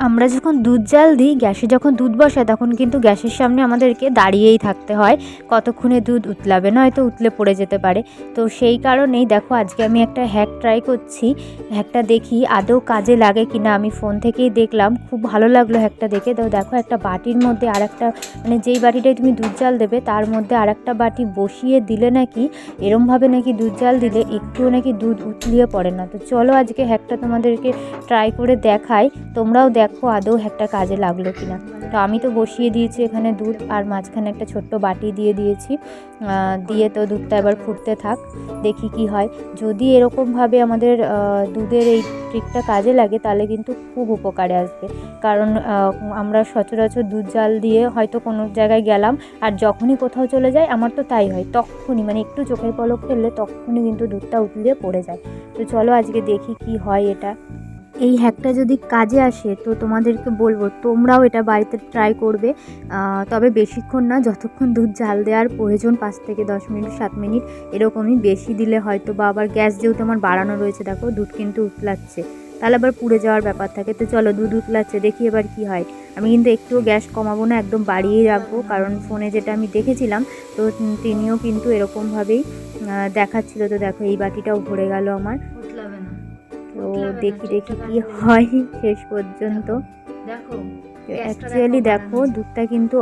আমরা যখন দুধ জাল দিই, গ্যাসে যখন দুধ বসায় তখন কিন্তু গ্যাসের সামনে আমাদেরকে দাঁড়িয়েই থাকতে হয়। কতক্ষণে দুধ উতলাবে? নয়তো উতলে পড়ে যেতে পারে। তো সেই কারণেই দেখো, আজকে আমি একটা হ্যাক ট্রাই করছি। হ্যাকটা দেখি, আদৌ কাজে লাগে কি না আমি ফোন থেকেই দেখলাম, খুব ভালো লাগল হ্যাকটা দেখে। তো দেখো, একটা বাটির মধ্যে আর একটা মানে যেই বাটিটায় তুমি দুধ জাল দেবে, তার মধ্যে আর একটা বাটি বসিয়ে দিলে নাকি, এরমভাবে নাকি দুধ জাল দিলে একটুও নাকি দুধ উতলিয়ে পড়ে না। তো চলো আজকে হ্যাকটা তোমাদেরকে ট্রাই করে দেখাই। তোমরাও দেখো। আদৌ একটা কাজে লাগল কিনা। তো আমি তো বসিয়ে দিয়েছি এখানে দুধ, আর মাঝখানে একটা ছোট্ট বাটি দিয়ে দিয়েছি। দিয়ে তো দুধটা এবার ফুটতে থাক, দেখি কি হয়। যদি এরকমভাবে আমাদের দুধের এই ট্রিকটা কাজে লাগে, তাহলে কিন্তু খুব উপকারে আসবে। কারণ আমরা সচরাচর দুধ জাল দিয়ে হয়তো কোনো জায়গায় গেলাম, আর যখনই কোথাও চলে যায়, আমার তো তাই হয়, তখনই মানে একটু চোখের পলক ফেললে তখনই কিন্তু দুধটা উতলিয়ে পড়ে যায়। তো চলো আজকে দেখি কি হয় এটা। এই হ্যাকটা যদি কাজে আসে, তো তোমাদেরকে বলব, তোমরাও এটা বাড়িতে ট্রাই করবে। তবে বেশিক্ষণ না, যতক্ষণ দুধ জাল দেওয়ার প্রয়োজন, পাঁচ থেকে দশ মিনিট, সাত মিনিট, এরকমই বেশি দিলে হয়তো বা আবার গ্যাস যেহেতু আমার বাড়ানো রয়েছে, দেখো, দুধ কিন্তু উতলাচ্ছে। তাহলে আবার পুড়ে যাওয়ার ব্যাপার থাকে। তো চলো, দুধ উতলাচ্ছে, দেখি এবার কি হয়। আমি কিন্তু একটুও গ্যাস কমাবো না, একদম বাড়িয়েই রাখব, কারণ ফোনে যেটা আমি দেখেছিলাম, তো তিনিও কিন্তু এরকমভাবেই দেখাচ্ছিল। তো দেখো, এই বাটিটাও ভরে গেল আমার। তো দেখি দেখি কি হয় শেষ পর্যন্ত। দেখো অ্যাকচুয়ালি দেখো দুধটা কিন্তু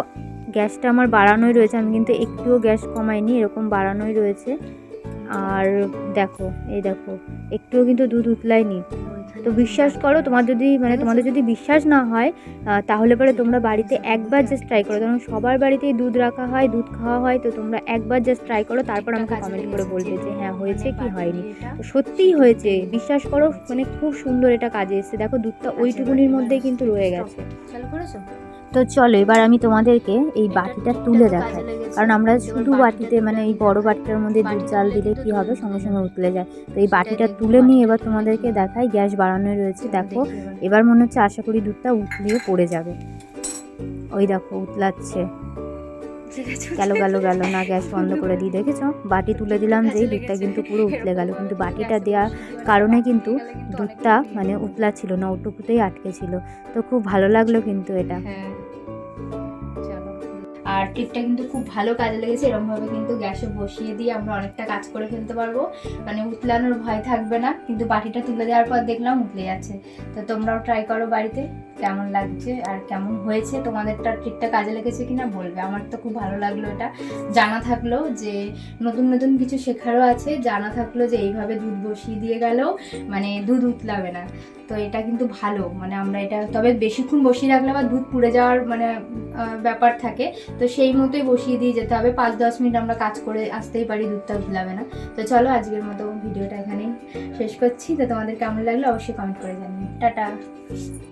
গ্যাসটা আমার বাড়ানোই রয়েছে আমি কিন্তু একটুও গ্যাস কমাইনি এরকম বাড়ানোই রয়েছে। আর দেখো এই দেখো একটুও কিন্তু দুধ উতলায়নি। তো বিশ্বাস করো তোমার যদি মানে তোমাদের যদি বিশ্বাস না হয় তাহলে পরে তোমরা বাড়িতে একবার জাস্ট ট্রাই করো। কারণ সবার বাড়িতেই দুধ রাখা হয় দুধ খাওয়া হয় তো তোমরা একবার জাস্ট ট্রাই করো তারপর আমাকে কমেন্ট করে বলবে যে হ্যাঁ হয়েছে কি হয়নি? তো সত্যিই হয়েছে। বিশ্বাস করো মানে খুব সুন্দর এটা কাজে এসেছে। দেখো দুধটা ওইটুকুনির মধ্যেই কিন্তু রয়ে গেছে। তো চলো এবার আমি তোমাদেরকে এই বাটিটা তুলে দেখাই। কারণ আমরা শুধু বাটিতে মানে এই বড় বাটিটার মধ্যে দুধ জাল দিলে কি হবে? সঙ্গে সঙ্গে উতলে যায়। তো এই বাটিটা তুলে নিয়ে এবার তোমাদেরকে দেখাই, গ্যাস বাড়ানো রয়েছে। দেখো, এবার মনে হচ্ছে আশা করি দুধটা উতলিয়ে পড়ে যাবে। ওই দেখো, উতলাচ্ছে। গেল গেল গেল না, গ্যাস বন্ধ করে দিই। দেখেছ? বাটি তুলে দিলাম যেই দুধটা কিন্তু পুরো উতলে গেল। কিন্তু বাটিটা দেওয়ার কারণে কিন্তু দুধটা মানে উতলাচ্ছিল না, ওটুকুতেই আটকে ছিল। তো খুব ভালো লাগল কিন্তু এটা। হ্যাঁ। আর টিপটা কিন্তু খুব ভালো কাজে লেগেছে। এরকমভাবে কিন্তু গ্যাসে বসিয়ে দিয়ে আমরা অনেকটা কাজ করে ফেলতে পারব। মানে উতলানোর ভয় থাকবে না, কিন্তু বাটিটা তুলে দেওয়ার পর দেখলাম উতলে যাচ্ছে। তো তোমরাও ট্রাই করো বাড়িতে। কেমন লাগছে আর কেমন হয়েছে, তোমাদেরটা ট্রিকটা কাজে লেগেছে কিনা বলবে। আমার তো খুব ভালো লাগল এটা। জানা থাকল যে নতুন নতুন কিছু শেখারও আছে। জানা থাকল যে এইভাবে দুধ বসিয়ে দিয়ে গেলেও মানে দুধ উতলাবে না। তো এটা কিন্তু ভালো। মানে আমরা এটা তবে বেশিক্ষণ বসিয়ে রাখলে বা দুধ পুড়ে যাওয়ার মানে ব্যাপার থাকে। তো সেই মতোই বসিয়ে দিয়ে যেতে হবে। পাঁচ দশ মিনিট আমরা কাজ করে আসতেই পারি, দুধটা উতলাবে না। তো চলো আজকের মতো ভিডিওটা এখানেই শেষ করছি। তো তোমাদের কেমন লাগল অবশ্যই কমেন্ট করে জানিও। টাটা।